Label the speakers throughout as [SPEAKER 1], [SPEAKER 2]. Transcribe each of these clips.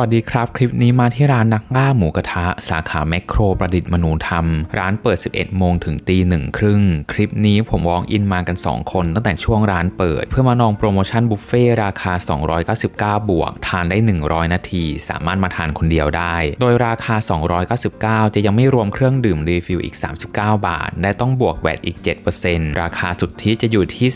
[SPEAKER 1] วัสดีครับ คลิปนี้มาที่ร้านนักล่าหมูกระทะ สาขาแมคโครประดิษฐ์มนูธรรม ร้านเปิด 11 โมงถึงตีหนึ่งครึ่ง คลิปนี้ผมวองอินมากัน 2 คน ตั้งแต่ช่วงร้านเปิด เพื่อมาลองโปรโมชั่นบุฟเฟ่ราคา 299 บวก ทานได้ 100 นาที สามารถมาทานคนเดียวได้ โดยราคา 299 จะยังไม่รวมเครื่องดื่มรีฟิลอีก 39 บาท และต้องบวกแวตอีก 7%ราคาสุทธิจะอยู่ที่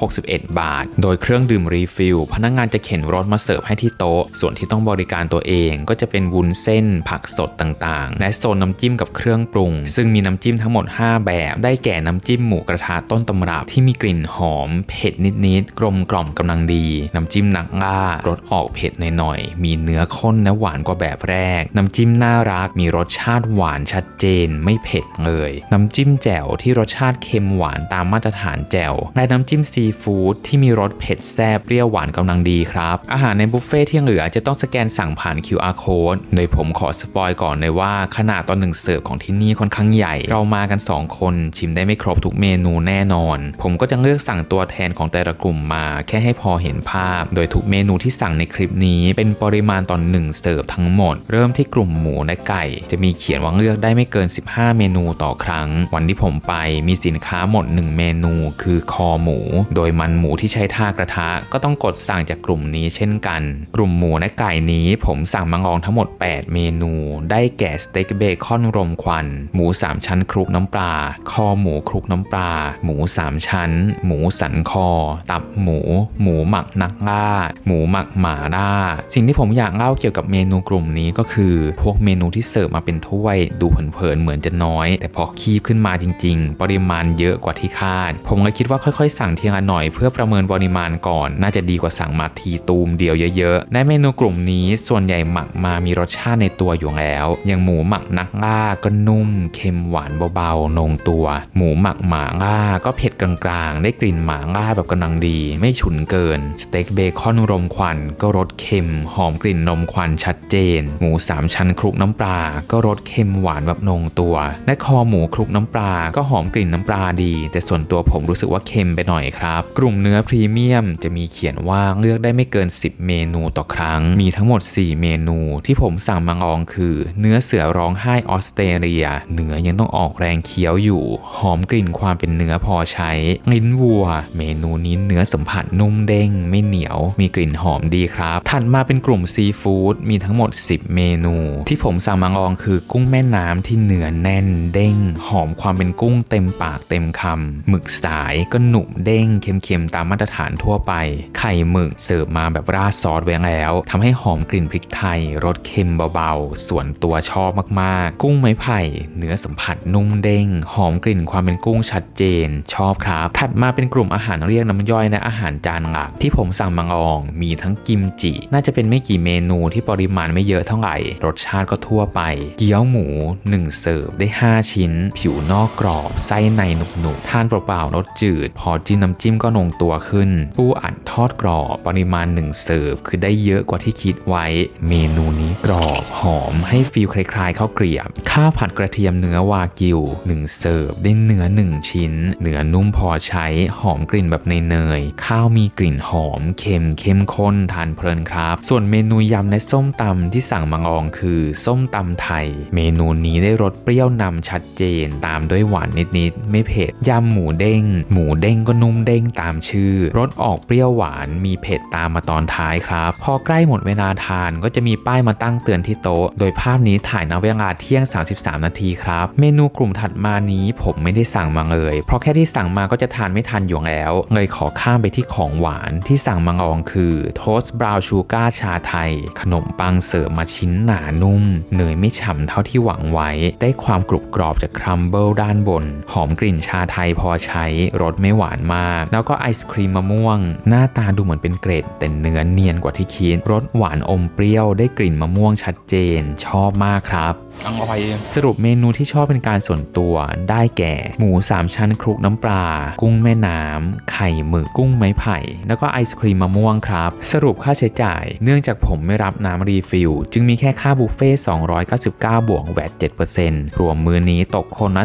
[SPEAKER 1] 361 บาท โดยเครื่องดื่มรีฟิลพนักงานจะเข็นรถมาเสิร์ฟให้ที่โต๊ะส่วนที่ต้องบริการตัวเองก็จะเป็นวุ้นเส้น ผักสดต่างๆ และโซนน้ำจิ้มกับเครื่องปรุง ซึ่งมีน้ำจิ้มทั้งหมด 5 แบบ ได้แก่น้ำจิ้มหมูกระทะต้นตำรับที่มีกลิ่นหอม เผ็ดนิดๆ กลมกล่อมกำลังดี น้ำจิ้มหนักล่ารสออกเผ็ดหน่อยๆ มีเนื้อข้นและหวานกว่าแบบแรก น้ำจิ้มน่ารักมีรสชาติหวานชัดเจน ไม่เผ็ดเลย น้ำจิ้มแจ่วที่รสชาติเค็มหวานตามมาตรฐานแจ่วและน้ำจิ้มซีฟู้ดที่มีรสเผ็ดแซ่บเปรี้ยวหวานกำลังดีครับ อาหารในบุฟเฟ่ที่เหลือจะต้องสแกนสั่งผ่าน QR code โดยผมขอสปอยก่อนเลยว่าขนาดตอนหนึ่งเสิร์ฟของที่นี่ค่อนข้างใหญ่ เรามากัน 2 คนชิมได้ไม่ครบทุกเมนูแน่นอน ผมก็จะเลือกสั่งตัวแทนของแต่ละกลุ่มมาแค่ให้พอเห็นภาพ โดยทุกเมนูที่สั่งในคลิปนี้เป็นปริมาณตอนหนึ่งเสิร์ฟทั้งหมด เริ่มที่กลุ่มหมูและไก่ จะมีเขียนว่าเลือกได้ไม่เกิน 15 เมนูต่อครั้ง วันที่ผมไปมีสินค้าหมด 1 เมนู คือคอหมู โดยมันหมูที่ใช้ท่ากระทะก็ต้องกดสั่งจากกลุ่มนี้เช่นกัน กลุ่มหมูและไก่นี้ผมสั่งมังกรทั้งหมด 8 เมนู ได้แก่สเต็กเบคอนรมควัน หมู 3 ชั้นคลุกน้ำปลา คอหมูคลุกน้ำปลา หมู 3 ชั้น หมูสันคอ ตับหมู หมูหมักนักล่า หมูหมักหมาล่า สิ่งที่ผมอยากเล่าเกี่ยวกับเมนูกลุ่มนี้ก็คือ พวกเมนูที่เสิร์ฟมาเป็นถ้วยดูเผินๆเหมือนจะน้อย แต่พอคีบขึ้นมาจริง ๆ ปริมาณเยอะกว่าที่คาด ผมเลยคิดว่าค่อยๆ สั่งทีละหน่อยเพื่อประเมินปริมาณก่อน น่าจะดีกว่าสั่งมาทีตูมเดียวเยอะๆและเมนูกลุ่มนี้ส่วนใหญ่หมักมามีรสชาติในตัวอยู่แล้ว อย่างหมูหมักนักล่าก็นุ่ม เค็มหวานเบาๆลงตัว หมูหมักหมาล่าก็เผ็ดกลางๆ ได้กลิ่นหมาล่าแบบกำลังดี ไม่ฉุนเกิน สเต็กเบคอนรมควันก็รสเค็ม หอมกลิ่นนมควันชัดเจน หมูสามชั้นคลุกน้ำปลา ก็รสเค็มหวานแบบลงตัว และคอหมูคลุกน้ำปลา ก็หอมกลิ่นน้ำปลาดี แต่ส่วนตัวผมรู้สึกว่าเค็มไปหน่อยครับ กลุ่มเนื้อพรีเมียมจะมีเขียนว่าเลือกได้ไม่เกิน 10 เมนูต่อครั้ง มีทั้งหมด4 เมนูที่ผมสั่งมาลองคือ เนื้อเสือร้องไห้ออสเตรเลีย เนื้อยังต้องออกแรงเคี้ยวอยู่ หอมกลิ่นความเป็นเนื้อพอใช้ลิ้นวัว เมนูนี้เนื้อสัมผัสนุ่มเด้ง ไม่เหนียว มีกลิ่นหอมดีครับ ถัดมาเป็นกลุ่มซีฟู้ดมีทั้งหมด 10 เมนู ที่ผมสั่งมาลองคือกุ้งแม่น้ำที่เนื้อแน่นเด้ง หอมความเป็นกุ้งเต็มปากเต็มคำหมึกสายก็หนุบเด้งเค็มๆตามมาตรฐานทั่วไป ไข่หมึกเสิร์ฟมาแบบราดซอสแวงแล้วทำให้หอมกลิ่นพริกไทยรสเค็มเบาๆ ส่วนตัวชอบมากๆ กุ้งไม้ไผ่ เนื้อสัมผัสนุ่มเด้ง หอมกลิ่นความเป็นกุ้งชัดเจน ชอบครับ ถัดมาเป็นกลุ่มอาหารเรียกน้ำย่อยและอาหารจานหลัก ที่ผมสั่งมาลอง มีทั้งกิมจิ น่าจะเป็นไม่กี่เมนูที่ปริมาณไม่เยอะเท่าไหร่ รสชาติก็ทั่วไป เกี๊ยวหมู 1 เสิร์ฟได้ 5 ชิ้น ผิวนอกกรอบ ไส้ในหนุบๆ ทานเปล่าๆ รสจืด พอจิ้มน้ำจิ้มก็ลงตัวขึ้น ปูอัดทอดกรอบ ปริมาณ 1 เสิร์ฟ คือได้เยอะกว่าที่คิดไว้เมนูนี้กรอบหอมให้ฟีลคล้ายๆข้าวเกรียบ ข้าวผัดกระเทียมเนื้อวากิว1เสิร์ฟได้เนื้อ 1 ชิ้น เนื้อนุ่มพอใช้หอมกลิ่นแบบเนยๆข้าวมีกลิ่นหอมเค็มเข้มข้นทานเพลินครับ ส่วนเมนูยำและส้มตำที่สั่งมาลองคือ ส้มตำไทย เมนูนี้ได้รสเปรี้ยวนำชัดเจน ตามด้วยหวานนิดๆ ไม่เผ็ดยำหมูเด้ง หมูเด้งก็นุ่มเด้งตามชื่อรสออกเปรี้ยวหวานมีเผ็ดตามมาตอนท้ายครับ พอใกล้หมดเวลาทานก็จะมีป้ายมาตั้งเตือนที่โต๊ะ โดยภาพนี้ถ่ายณเวลาเที่ยง 33 นาทีครับ เมนูกลุ่มถัดมานี้ผมไม่ได้สั่งมาเลย เพราะแค่ที่สั่งมาก็จะทานไม่ทันอยู่แล้ว เลยขอข้ามไปที่ของหวานที่สั่งมาลองคือโทสต์บราวน์ชูการ์ชาไทย ขนมปังเสิร์ฟมาชิ้นหนานุ่ม เนยไม่ฉ่ำเท่าที่หวังไว้ ได้ความกรุบกรอบจากครัมเบิลด้านบน หอมกลิ่นชาไทยพอใช้ รสไม่หวานมาก แล้วก็ไอศครีมมะม่วง หน้าตาดูเหมือนเป็นเกรดแต่เนื้อเนียนกว่าที่คิด รสหวานอมเปรี้ยวได้กลิ่นมะม่วงชัดเจน ชอบมากครับ
[SPEAKER 2] อร่อย
[SPEAKER 1] สรุปเมนูที่ชอบเป็นการส่วนตัวได้แก่ หมู3ชั้นคลุกน้ำปลา กุ้งแม่น้ำไข่หมึกกุ้งไม้ไผ่ แล้วก็ไอศครีมมะม่วงครับ สรุปค่าใช้จ่าย เนื่องจากผมไม่รับน้ำรีฟิลจึงมีแค่ค่าบุฟเฟ่ต์299 บวกแวต7%รวมมือนี้ตกคนละ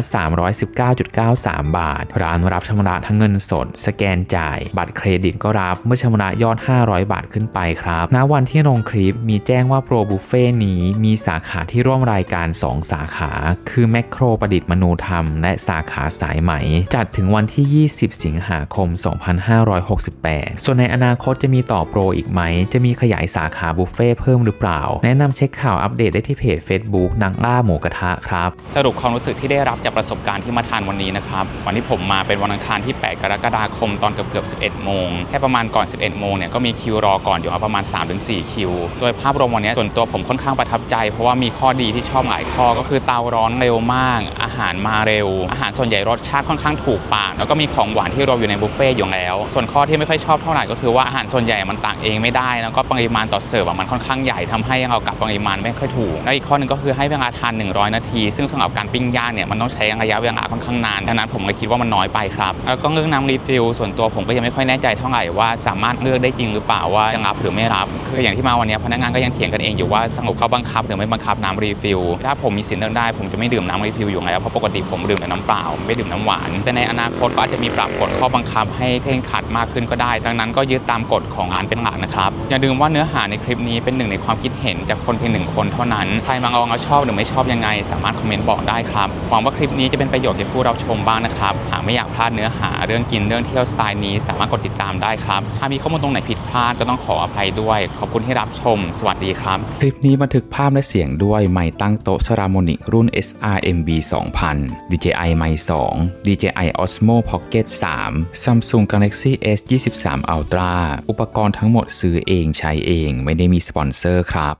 [SPEAKER 1] 319.93 บาท ร้านรับชำระทั้งเงินสด สแกนจ่าย บัตรเครดิตก็รับเมื่อชำระยอด 500 บาทขึ้นไปครับณวันที่ลงคลิปมีแจ้งว่าโปรบุฟเฟ่นี้มีสาขาที่ร่วมรายการ 2 สาขา คือแมคโครประดิษฐ์มนูธรรม และสาขาสายไหม จัดถึงวันที่ 20 สิงหาคม 2568 ส่วนในอนาคตจะมีต่อโปรอีกไหม จะมีขยายสาขาบุฟเฟ่เพิ่มหรือเปล่า แนะนำเช็คข่าวอัปเดตได้ที่เพจ Facebook นักล่าหมูกระทะครับ
[SPEAKER 2] สรุปความรู้สึกที่ได้รับจากประสบการณ์ที่มาทานวันนี้นะครับ วันที่ผมมาเป็นวันอังคารที่ 8 กรกฎาคมตอนเกือบเกือบ11 โมง แค่ประมาณก่อน 11 โมงเนี่ยก็มีคิวรอก่อนอยู่ประมาณ 3-4 คิวโดยภาพรวมวันนี้ส่วนตัวผมค่อนข้างประทับใจ เพราะว่ามีข้อดีที่ชอบหลายข้อก็คือเตาร้อนเร็วมาก อาหารมาเร็ว อาหารส่วนใหญ่รสชาติค่อนข้างถูกปากแล้วก็มีของหวานที่รวมอยู่ในบุฟเฟ่ต์อยู่แล้ว ส่วนข้อที่ไม่ค่อยชอบเท่าไหร่ก็คือว่าอาหารส่วนใหญ่มันตักเองไม่ได้แล้วก็ปริมาณต่อเสิร์ฟมันค่อนข้างใหญ่ทำให้เรากับปริมาณไม่ค่อยถูกแล้วอีกข้อหนึงก็คือให้เวลาทาน 100 นาที ซึ่งสำหรับการปิ้งย่างเนี่ยมันต้องใช้ระยะเวลาค่อนข้างนานดังนั้นผมเลยคิดว่ามันน้อยไปครับแล้วก็เรื่องน้ำรีฟิลส่วนตัวผมก็ยังไม่ค่อยแน่ใจเท่าไหร่ว่าสามารถเลือกได้จริงหรือเปล่าว่าจะรับหรือไม่รับคืออย่างที่มาวันนี้พนักงานก็ยังเถียงกันเองอยู่ว่าสรุปเขาบังคับหรือไม่บังคับน้ำรีฟิลถ้าผมมีสิทธิ์เลือกได้ผมจะไม่ดื่มน้ำรีฟิลอยู่แล้วเพราะปกติผมดื่มแต่น้ำเปล่าไม่ดื่มน้ำหวาน แต่ในอนาคตก็อาจจะมีปรับกฎข้อบังคับให้เคร่งครัดมากขึ้นก็ได้ ดังนั้นก็ยึดตามกฎของร้านเป็นหลักนะครับอย่าลืมว่าเนื้อหาในคลิปนี้เป็นหนึ่งในความคิดเห็นจากคนเพียงหนึ่งคนเท่านั้นใครมาลองแล้วชอบหรือไม่ชอบยังไง สามารถคอมเมนต์บอกได้ครับหวังว่าคลิปนี้จะเป็นประโยชน์แก่ผู้รับชมบ้างนะครับหากไม่อยากพลาดเนื้อหาเรื่องกินเรื่องเที่ยวสไตล์นี้ สามารถกดติดตามได้ครับ ถ้ามีข้อมูลตรงไหนผิดพลาดก็ต้องขออภัยด้วย ขอบคุณที่รับชมสวัสดีครับ
[SPEAKER 1] คลิปนี้บันทึกภาพและเสียงด้วยไม้ตั้งโต๊ะซาราโมนิกรุ่น SRMB 2000 DJI ไมค์2 DJI Osmo Pocket 3 Samsung Galaxy S 23 Ultra อุปกรณ์ทั้งหมดซื้อเองใช้เอง ไม่ได้มีสปอนเซอร์ครับ